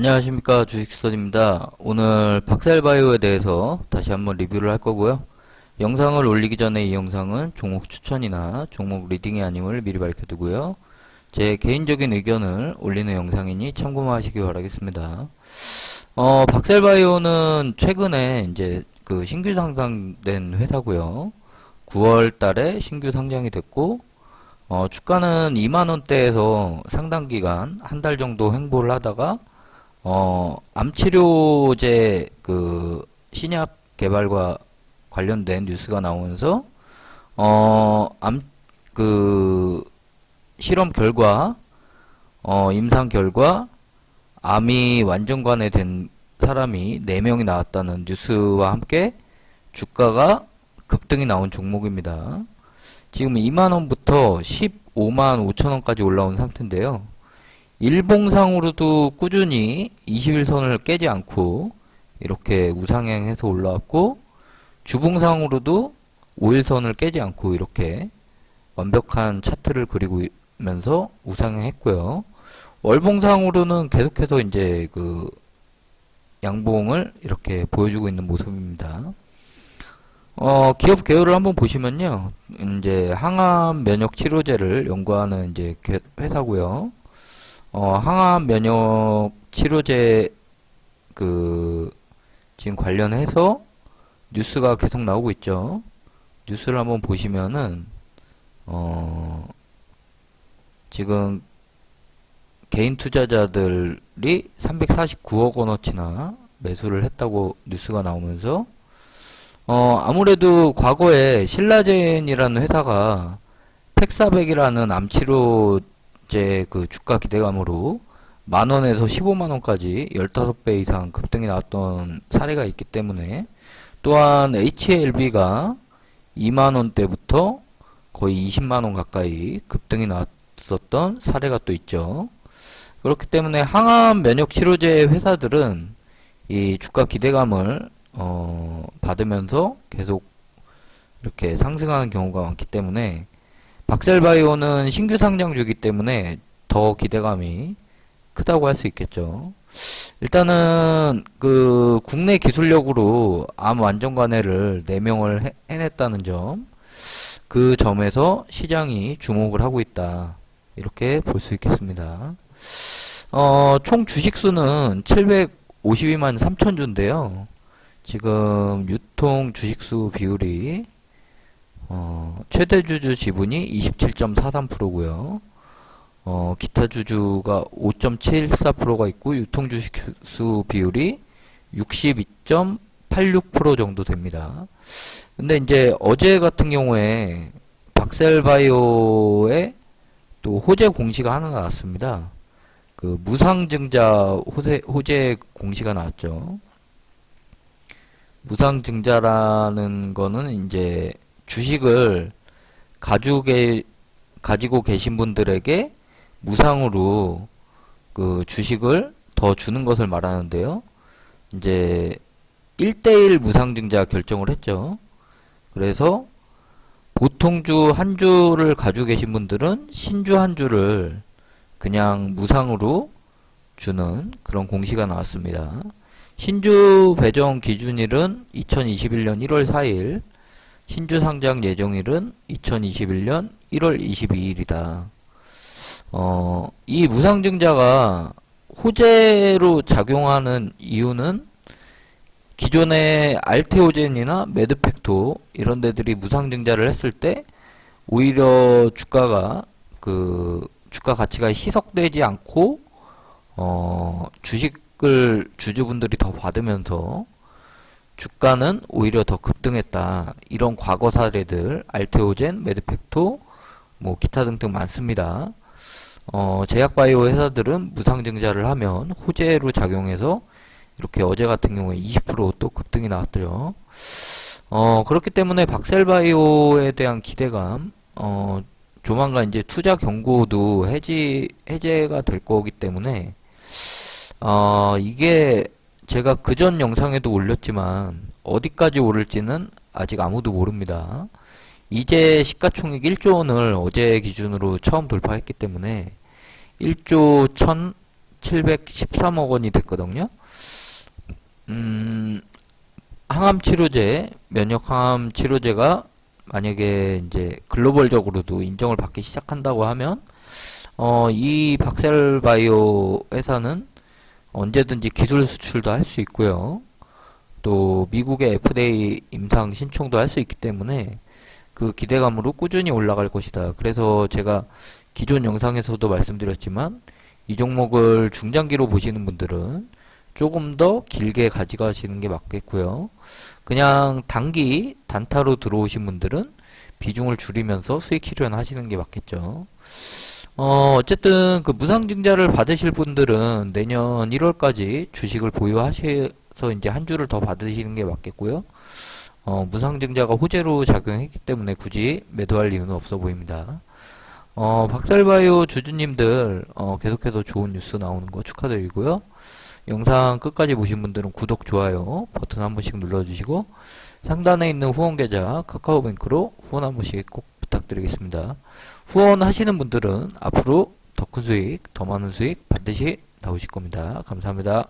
안녕하십니까 주식수선입니다. 오늘 박셀바이오에 대해서 다시 한번 리뷰를 할 거고요. 영상을 올리기 전에 이 영상은 종목 추천이나 종목 리딩이 아님을 미리 밝혀두고요. 제 개인적인 의견을 올리는 영상이니 참고만 하시기 바라겠습니다. 어, 박셀바이오는 최근에 이제 그 신규 상장된 회사고요. 9월 달에 신규 상장이 됐고 어, 주가는 2만원대에서 상당 기간 한 달 정도 횡보를 하다가 어, 암치료제 그 신약 개발과 관련된 뉴스가 나오면서 어, 암, 그 실험 결과 어, 임상 결과 암이 완전관에 된 사람이 4명이 나왔다는 뉴스와 함께 주가가 급등이 나온 종목입니다. 지금 2만원부터 15만 5천원까지 올라온 상태인데요. 일봉상으로도 꾸준히 21선을 깨지 않고 이렇게 우상향해서 올라왔고 주봉상으로도 5일선을 깨지 않고 이렇게 완벽한 차트를 그리면서 우상향했고요. 월봉상으로는 계속해서 이제 그 양봉을 이렇게 보여주고 있는 모습입니다. 어, 기업 개요를 한번 보시면요. 이제 항암 면역 치료제를 연구하는 이제 개- 회사고요. 어, 항암 면역 치료제 그 지금 관련해서 뉴스가 계속 나오고 있죠. 뉴스를 한번 보시면은 어, 지금 개인 투자자들이 349억 원어치나 매수를 했다고 뉴스가 나오면서 어, 아무래도 과거에 신라젠이라는 회사가 팩사백이라는 암치료 제그 주가 기대감으로 만 원에서 15만 원까지 15배 이상 급등이 나왔던 사례가 있기 때문에 또한 HLB가 2만 원대부터 거의 20만 원 가까이 급등이 나왔었던 사례가 또 있죠. 그렇기 때문에 항암 면역 치료제 회사들은 이 주가 기대감을 어, 받으면서 계속 이렇게 상승하는 경우가 많기 때문에 박셀바이오는 신규 상장주기 때문에 더 기대감이 크다고 할 수 있겠죠. 일단은 그 국내 기술력으로 암 완전관해를 4명을 해, 해냈다는 점, 그 점에서 시장이 주목을 하고 있다. 이렇게 볼 수 있겠습니다. 어, 총 주식수는 752만 3천 주인데요. 지금 유통 주식수 비율이 어, 최대 주주 지분이 27.43%고요. 어, 기타 주주가 5.74%가 있고 유통 주식수 비율이 62.86% 정도 됩니다. 근데 이제 어제 같은 경우에 박셀바이오의 또 호재 공시가 하나 나왔습니다. 그 무상증자 호재, 호재 공시가 나왔죠. 무상증자라는 거는 이제 주식을 가지고, 가지고 계신 분들에게 무상으로 그 주식을 더 주는 것을 말하는데요. 이제 1대1 무상증자 결정을 했죠. 그래서 보통 주 한 주를 가지고 계신 분들은 신주 한 주를 그냥 무상으로 주는 그런 공시가 나왔습니다. 신주 배정 기준일은 2021년 1월 4일, 신주 상장 예정일은 2021년 1월 22일이다. 어, 이 무상증자가 호재로 작용하는 이유는 기존의 알테오젠이나 메드팩토 이런 데들이 무상증자를 했을 때 오히려 주가가 그 주가 가치가 희석되지 않고 어, 주식을 주주분들이 더 받으면서 주가는 오히려 더 급등했다. 이런 과거 사례들 알테오젠, 메드팩토 뭐 기타 등등 많습니다. 어, 제약바이오 회사들은 무상증자를 하면 호재로 작용해서 이렇게 어제 같은 경우에 20%또 급등이 나왔더요. 어, 그렇기 때문에 박셀바이오에 대한 기대감, 어, 조만간 이제 투자 경고도 해지, 해제가 될 거기 때문에, 어, 이게 제가 그전 영상에도 올렸지만, 어디까지 오를지는 아직 아무도 모릅니다. 이제 시가총액 1조 원을 어제 기준으로 처음 돌파했기 때문에, 1조 713억 원이 됐거든요. 음, 항암 치료제, 면역 항암 치료제가 만약에 이제 글로벌적으로도 인정을 받기 시작한다고 하면 어, 이 박셀바이오 회사는 언제든지 기술 수출도 할 수 있고요. 또 미국의 FDA 임상 신청도 할 수 있기 때문에 그 기대감으로 꾸준히 올라갈 것이다. 그래서 제가 기존 영상에서도 말씀드렸지만 이 종목을 중장기로 보시는 분들은 조금 더 길게 가져가시는 게 맞겠고요. 그냥 단기 단타로 들어오신 분들은 비중을 줄이면서 수익 실현하시는 게 맞겠죠. 어, 어쨌든 그 무상증자를 받으실 분들은 내년 1월까지 주식을 보유하셔서 이제 한 주를 더 받으시는 게 맞겠고요. 어, 무상증자가 호재로 작용했기 때문에 굳이 매도할 이유는 없어 보입니다. 어, 박살바이오 주주님들, 어, 계속해서 좋은 뉴스 나오는 거 축하드리고요. 영상 끝까지 보신 분들은 구독, 좋아요 버튼 한 번씩 눌러주시고 상단에 있는 후원 계좌 카카오뱅크로 후원 한 번씩 꼭 부탁드리겠습니다. 후원하시는 분들은 앞으로 더 큰 수익, 더 많은 수익 반드시 나오실 겁니다. 감사합니다.